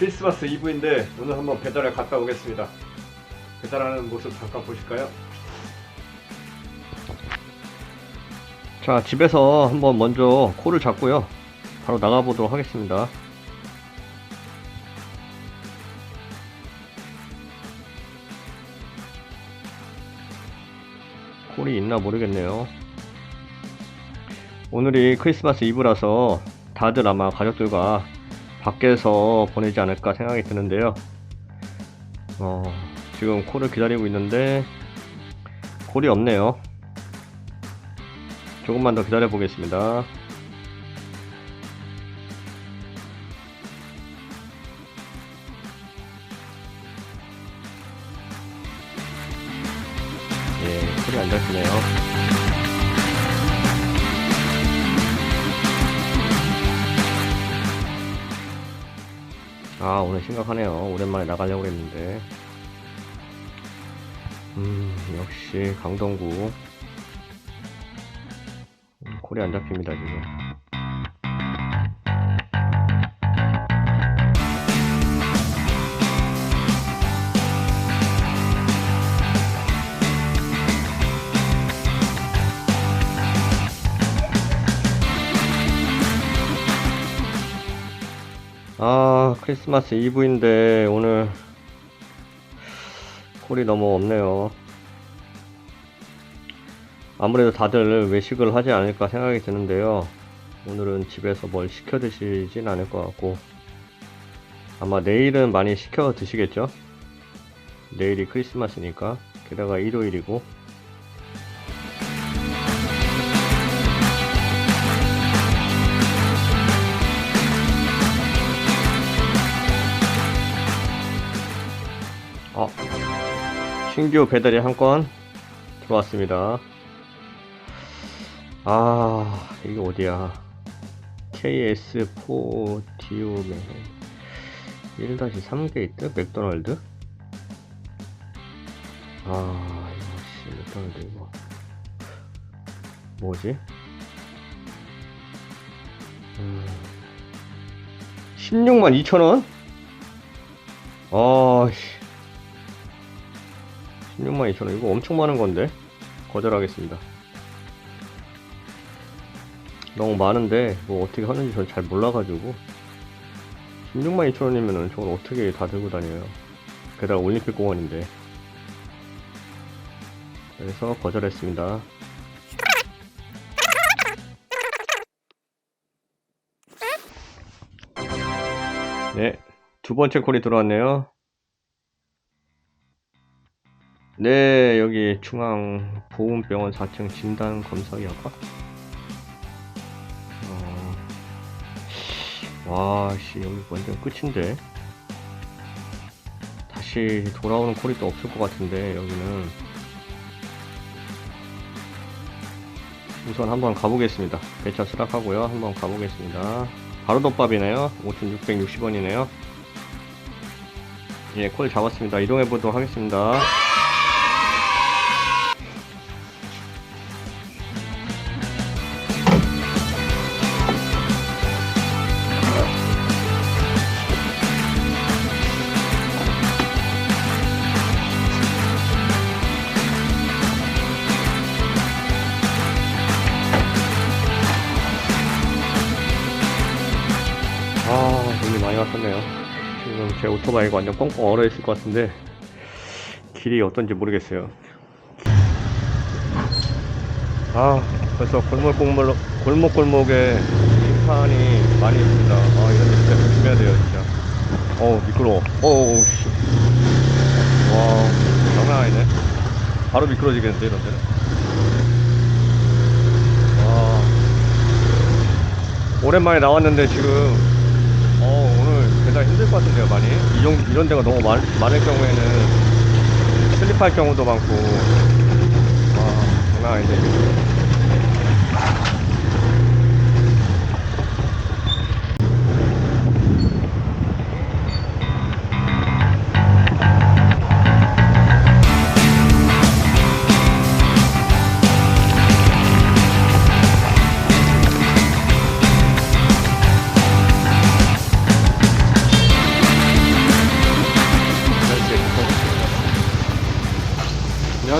크리스마스 이브인데 오늘 한번 배달에 갔다 오겠습니다. 배달하는 모습 잠깐 보실까요? 자 집에서 한번 먼저 코를 잡고요. 바로 나가보도록 하겠습니다. 콜이 있나 모르겠네요. 오늘이 크리스마스 이브라서 다들 아마 가족들과 밖에서 보내지 않을까 생각이 드는데요. 어, 지금 콜을 기다리고 있는데 콜이 없네요. 조금만 더 기다려 보겠습니다. 예, 콜이 안 잡히네요. 아 오늘 심각하네요. 오랜만에 나가려고 했는데. 음 역시 강동구. 음, 콜이 안 잡힙니다 지금 아 크리스마스 이브인데 오늘 콜이 너무 없네요. 아무래도 다들 외식을 하지 않을까 생각이 드는데요. 오늘은 집에서 뭘 시켜 드시진 않을 것 같고. 아마 내일은 많이 시켜 드시겠죠? 내일이 크리스마스니까 게다가 일요일이고 신규 배달이 한 건 들어왔습니다. 아, 이게 어디야? KS4 디오메 1-3 게이트 맥도날드? 아, 이거 씨, 맥도날드 이거 뭐지? 음, 16만 2천원? 아, 씨. 16만 2천원. 이거 엄청 많은 건데. 거절하겠습니다. 너무 많은데 뭐 어떻게 하는지 전 잘 몰라가지고. 16만 2천원이면은 저걸 어떻게 다 들고 다녀요? 게다가 올림픽 공원인데. 그래서 거절했습니다. 네. 두 번째 콜이 들어왔네요 네, 여기 중앙 보훈병원 4층 진단 검사의학과. 어... 와, 씨, 여기 완전 끝인데. 다시 돌아오는 또 없을 것 같은데, 여기는. 우선 한번 가보겠습니다. 배차 수락하고요. 한번 가보겠습니다. 바로 덮밥이네요. 5,660원이네요. 예, 콜 잡았습니다. 이동해 보도록 하겠습니다. 오토바이가 완전 뻥뻥 얼어 있을 것 같은데, 길이 어떤지 모르겠어요. 아, 벌써 골목골목, 골목골목에 식판이 많이 있습니다. 아, 이런 데 진짜 조심해야 돼요, 진짜. 어우, 미끄러워. 어우, 씨. 와, 장난 아니네. 바로 미끄러지겠는데, 이런 데는. 와. 오랜만에 나왔는데 지금 어, 배달 힘들 것 같은데요, 많이. 이런, 이런 데가 너무 많, 많을 경우에는 슬립할 경우도 많고. 와, 장난 아닌데,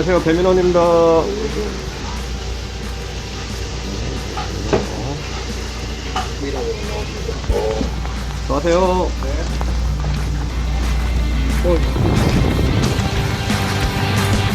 안녕하세요, 배민원입니다. 수고하세요.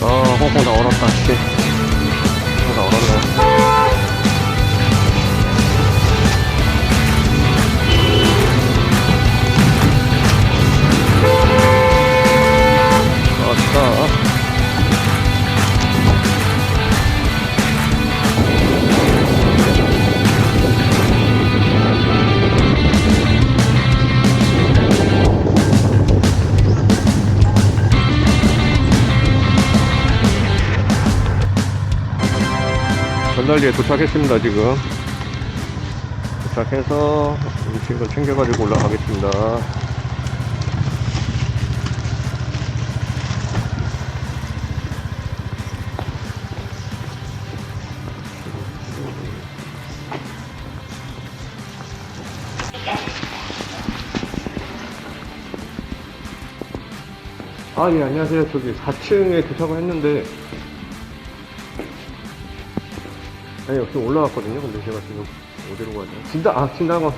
아, 홍콩 다 얼었다, 씨. 홍콩 다 얼었네. 아싸. 전달지에 도착했습니다, 지금. 도착해서 음식을 챙겨가지고 올라가겠습니다. 아, 예, 안녕하세요. 저기 4층에 도착을 했는데, 아니, 여기 올라왔거든요. 근데 제가 지금 어디로 가야 되나? 진다, 아, 진다고.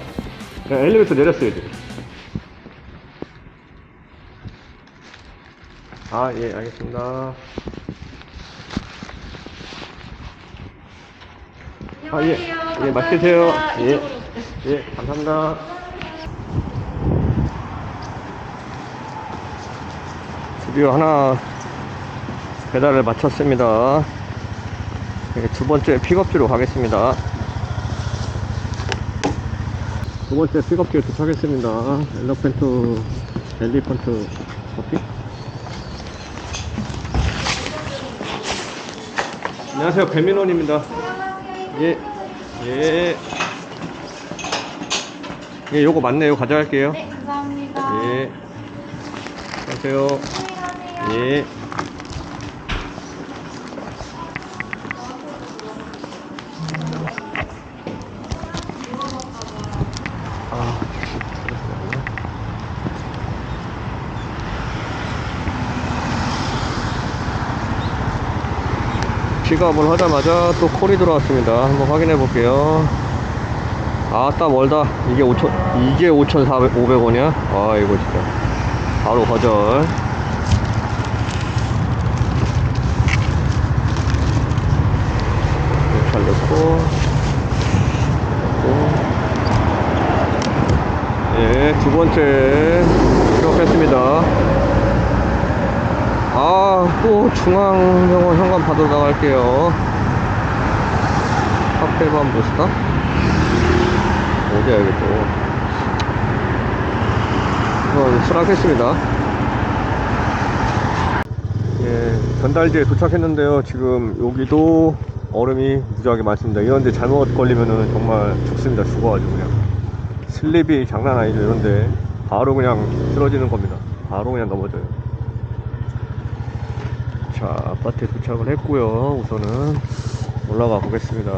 네, 엘리베이터 내렸어요, 이제. 아, 예, 알겠습니다. 아, 예. 예, 맛있게 드세요. 예. 예, 감사합니다. 드디어 하나 배달을 마쳤습니다. 예, 두 번째 픽업지로 가겠습니다. 두 번째 픽업지에 도착했습니다. 엘러펜트, 엘리펀트 커피. 안녕하세요. 배민원입니다. 예, 예. 예, 요거 맞네요. 가져갈게요. 네, 감사합니다. 예. 안녕하세요. 예. 픽업을 하자마자 또 콜이 들어왔습니다. 한번 확인해 볼게요. 아따 멀다. 이게 5천, 이게 5,400원이야? 아, 이거 진짜. 바로 거절. 네, 잘 넣고. 넣고. 예, 두 번째 픽업했습니다. 아, 또 중앙병원 현관 받으러 나갈게요. 카페만 보스다? 어디야, 이게 또. 우선 수락했습니다. 예, 전달지에 도착했는데요. 지금 여기도 얼음이 무지하게 많습니다. 이런데 잘못 걸리면은 정말 죽습니다. 죽어가지고 그냥. 슬립이 장난 아니죠. 이런데 바로 그냥 쓰러지는 겁니다. 바로 그냥 넘어져요. 자, 아파트에 도착을 했고요. 우선은 올라가 보겠습니다.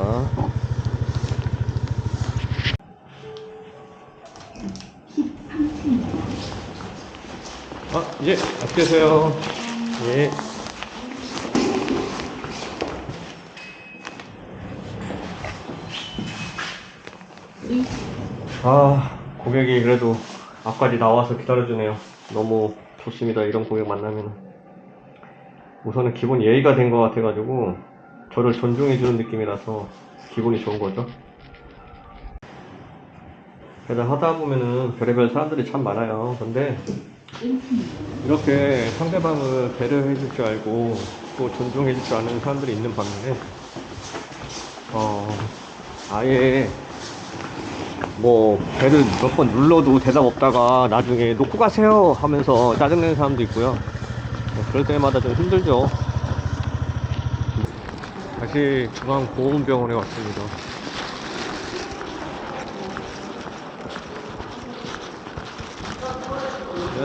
아, 예, 안녕히 계세요. 예. 아, 고객이 그래도 앞까지 나와서 기다려주네요. 너무 좋습니다. 이런 고객 만나면. 우선은 기본 예의가 된 것 같아가지고, 저를 존중해주는 느낌이라서 기분이 좋은 거죠. 배달 하다 보면은 별의별 사람들이 참 많아요. 근데 이렇게 상대방을 배려해 줄 줄 알고 또 존중해 줄 줄 아는 사람들이 있는 반면에 어 아예 뭐 배를 몇 번 눌러도 대답 없다가 나중에 놓고 가세요 하면서 짜증내는 사람도 있고요 네, 그럴 때마다 좀 힘들죠 다시 중앙보험병원에 왔습니다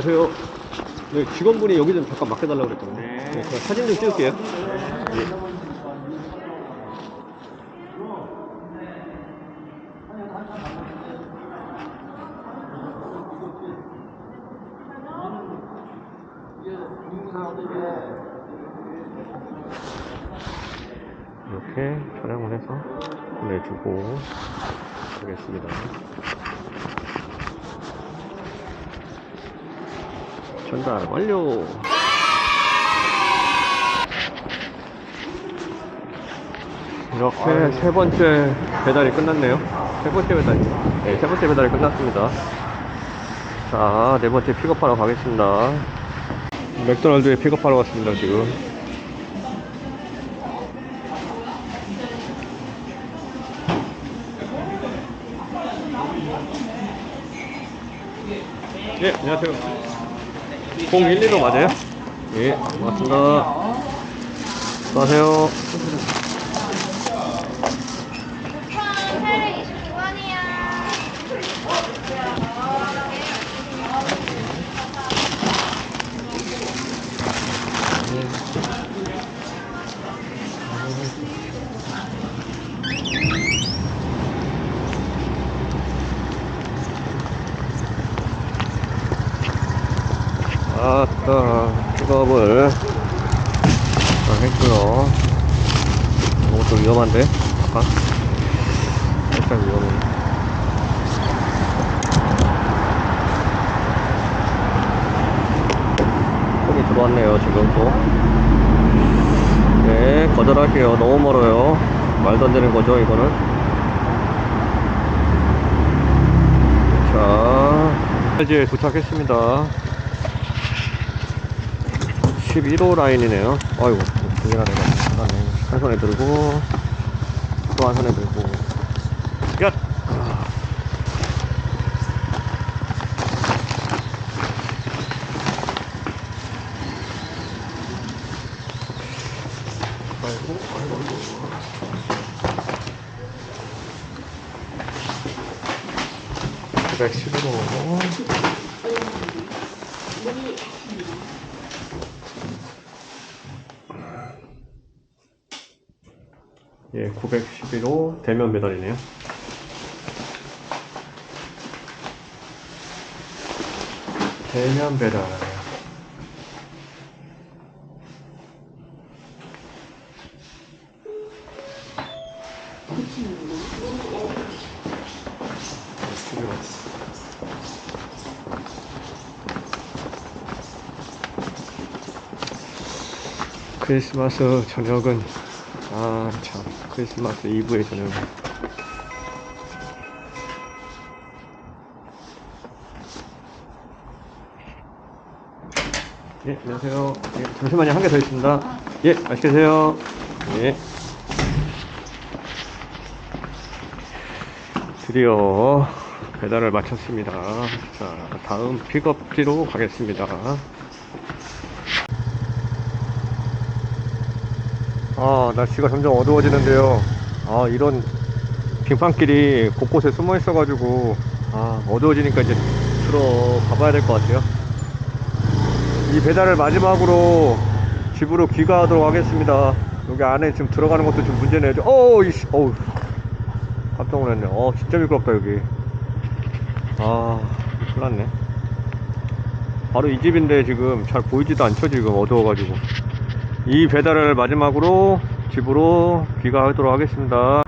안녕하세요. 네, 직원분이 여기 좀 잠깐 맡겨달라고 그랬거든요. 네. 제가 사진 좀 찍을게요. 예. 해서 보내 주고 하겠습니다. 전달 완료! 이렇게 세 번째 배달이 끝났네요. 세 번째 배달이. 네, 세 번째 배달이 끝났습니다. 자, 네 번째 픽업하러 가겠습니다. 맥도날드에 픽업하러 갔습니다, 지금. 예, 안녕하세요. 012로 맞아요? 예, 고맙습니다. 수고하세요. 아따, 픽업을 다 했고요. 이것도 위험한데? 잠깐. 살짝 위험해. 손이 들어왔네요, 지금 또. 네, 거절할게요. 너무 멀어요. 말도 안 되는 거죠, 이거는. 자, 이제 도착했습니다. 11호 라인이네요. 아이고 두 개나 내가 한 손에 들고 또 한 손에 들고. 얏! 아이고 아이고 대면 배달이네요. 대면 배달. 크리스마스 저녁은 아 참. 크리스마스 저녁. 예 안녕하세요. 예, 잠시만요. 한 개 더 있습니다. 예 맛있게 드세요. 예. 드디어 배달을 마쳤습니다. 자 다음 픽업지로 가겠습니다 아, 날씨가 점점 어두워지는데요. 아, 이런 빙판길이 곳곳에 숨어 있어 가지고, 아, 어두워지니까 이제 들어가 봐야 될 것 같아요. 이 배달을 마지막으로 집으로 귀가하도록 하겠습니다. 여기 안에 지금 들어가는 것도 좀 문제네요. 어우, 이씨, 어우. 깜짝 놀랐네. 어, 진짜 미끄럽다, 여기. 아, 큰일 났네. 바로 이 집인데 지금 잘 보이지도 않죠, 지금 어두워가지고. 이 배달을 마지막으로 집으로 귀가하도록 하겠습니다.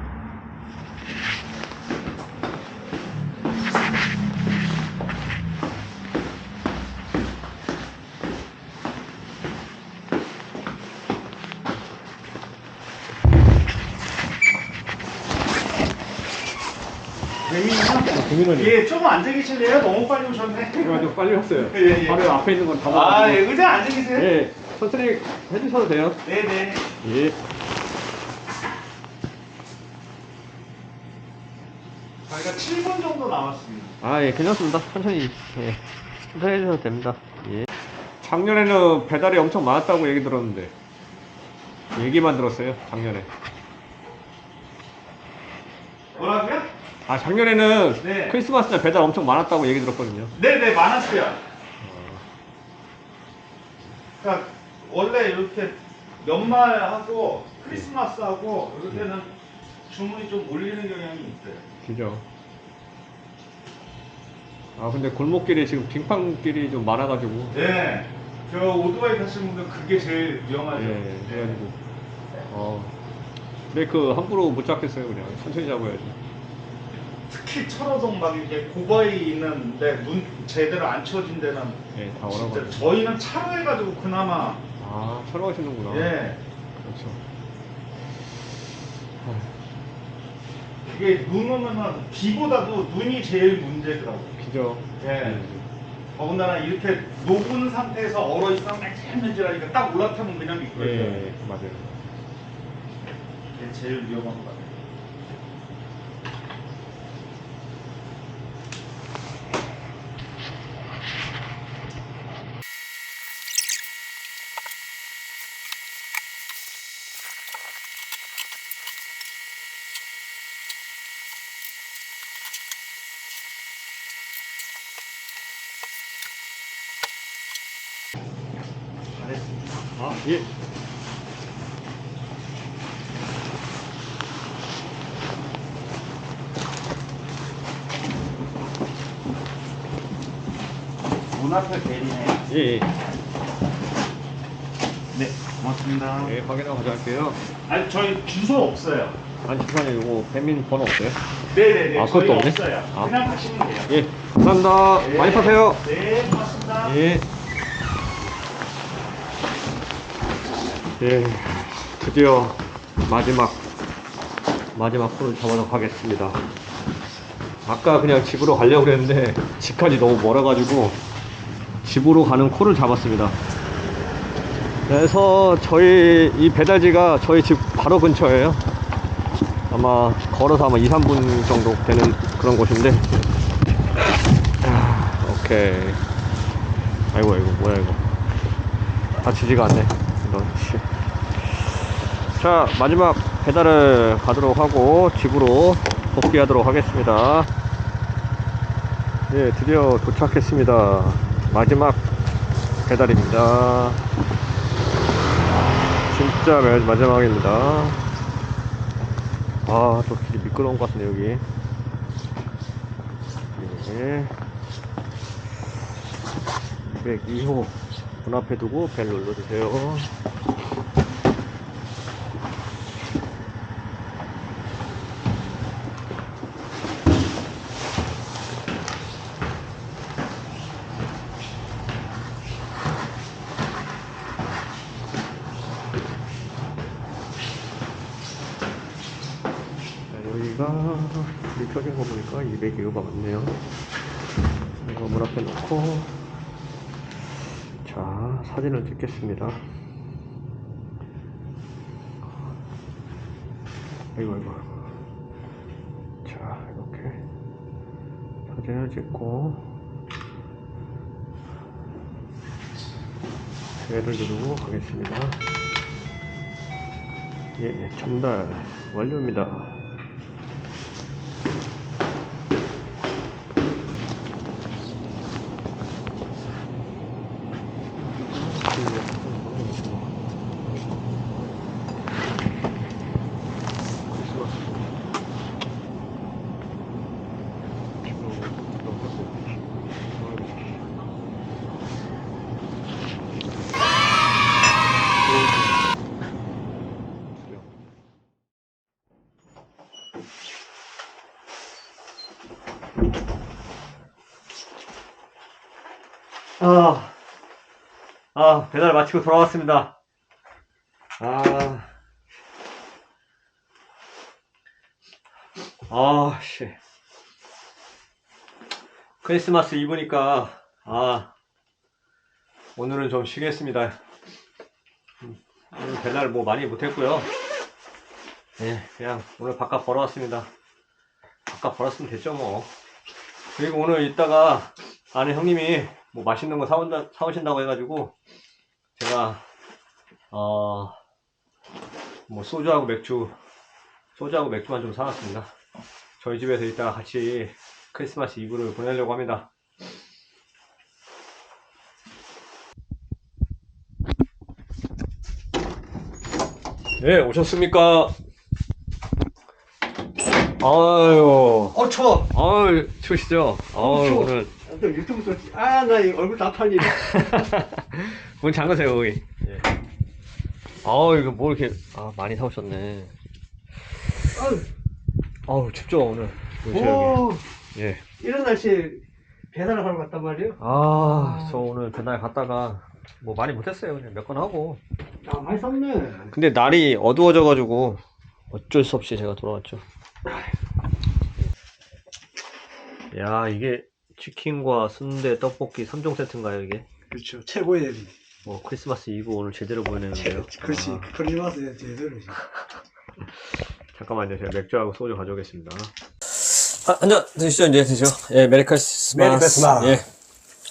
예, 조금 앉아 계실래요? 너무 빨리 오셨네. 그래가지고 빨리 왔어요. 예, 예. 바로 앞에 있는 건다 아. 예, 의자 앉아 계세요? 예, 천천히 해주셔도 돼요. 네, 네. 예. 저희가 7분 정도 남았습니다. 아, 예, 괜찮습니다. 천천히, 예. 천천히 해주셔도 됩니다. 예. 작년에는 배달이 엄청 많았다고 얘기 들었는데, 얘기만 들었어요, 작년에. 뭐라고요? 아, 작년에는 네. 크리스마스 날 배달 엄청 많았다고 얘기 들었거든요. 네, 네, 많았어요. 그러니까 원래 이렇게 연말하고 크리스마스하고 이럴 때는 주문이 좀 몰리는 경향이 있어요. 그죠. 아, 근데 골목길이 지금 빙판길이 좀 많아가지고, 네. 저 오토바이 타시는 분들 그게 제일 위험하죠. 예, 그래가지고, 어, 근데 그 함부로 못 잡겠어요 그냥 천천히 잡아야지. 특히 철호동 막 이게 고바위 있는데 눈 제대로 안 쳐진 데는 예, 다 진짜 얼어가지고. 저희는 차로 해가지고 그나마 아, 촬영하시는구나. 예 그렇죠. 이게 눈 오면은 비보다도 눈이 제일 문제더라고. 비죠. 예. 더군다나 이렇게 녹은 상태에서 얼어 있으면 맨질맨질하니까 딱 올라타면 그냥 예, 미끄러져요. 예, 맞아요. 그게 제일 위험한 것 같아요. 잘했습니다. 아, 예. 문 앞에 베리네. 예, 예. 네, 고맙습니다. 예, 확인하고 가져갈게요. 아니 저희 주소 없어요. 아니, 잠깐만요. 이거 배민 번호 없어요? 네네네. 아, 그것도 저희 없네? 없어요. 아. 그냥 가시면 돼요. 예, 감사합니다. 네. 많이 파세요. 네, 고맙습니다. 예. 예, 드디어 마지막, 마지막 코를 잡아서 가겠습니다. 아까 그냥 집으로 가려고 그랬는데, 집까지 너무 멀어가지고, 집으로 가는 코를 잡았습니다. 그래서 저희 이 배달지가 저희 집 바로 근처예요. 아마 걸어서 아마 2, 3분 정도 되는 그런 곳인데, 아, 오케이. 아이고 아이고 뭐야 이거 다치지가 않네 이런 씨. 자 마지막 배달을 가도록 하고 집으로 복귀하도록 하겠습니다. 예 드디어 도착했습니다. 마지막 배달입니다. 진짜 마- 마지막입니다. 아또 길이 미끄러운 것 같네 여기. 예. 202호. 문 앞에 두고 벨 눌러주세요. 자, 여기가 불이 켜진 거 보니까 202호가 맞네요. 이거 문 앞에 놓고 자, 사진을 찍겠습니다. 아이고, 아이고. 자, 이렇게 사진을 찍고 배를 누르고 가겠습니다. 예, 전달 완료입니다. 아, 배달 마치고 돌아왔습니다. 아, 아, 씨. 크리스마스 이브니까, 아, 오늘은 좀 쉬겠습니다. 음, 오늘 배달 뭐 많이 못했고요. 예, 그냥 오늘 바깥 벌어왔습니다. 바깥 벌었으면 됐죠, 뭐. 그리고 오늘 이따가 아는 형님이 뭐 맛있는 거 사온다, 사오신다고 해가지고, 제가, 어, 뭐 소주하고 맥주, 소주하고 맥주만 좀 사왔습니다. 저희 집에서 이따가 같이 크리스마스 이브를 보내려고 합니다. 네, 오셨습니까? 아유, 어, 추워. 아유, 추우시죠? 아유. 오늘 또 유튜브 또, 아, 나 얼굴 다 털리네. 문 잠그세요, 거기. 예. 아우, 이거 뭐 이렇게, 아, 많이 사오셨네. 아유, 아우 춥죠 오늘. 오, 예. 이런 날씨에 배달을 하러 갔단 말이에요? 아, 저 오늘 배달 갔다가 뭐 많이 못했어요. 그냥 몇 건 하고. 아, 많이 섰네. 근데 날이 어두워져가지고 어쩔 수 없이 제가 돌아왔죠. 야, 이게 치킨과 순대, 떡볶이 3종 세트인가요, 이게? 그렇죠. 최고의 뭐 크리스마스 이브 오늘 제대로 보내는데요. 그렇지. 아, 크리스마스에 제대로. 잠깐만요. 제가 맥주하고 소주 가져오겠습니다. 한잔 드시죠, 이제 드시죠. 예, 메리 크리스마스. 메리 크리스마스. 예.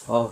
아,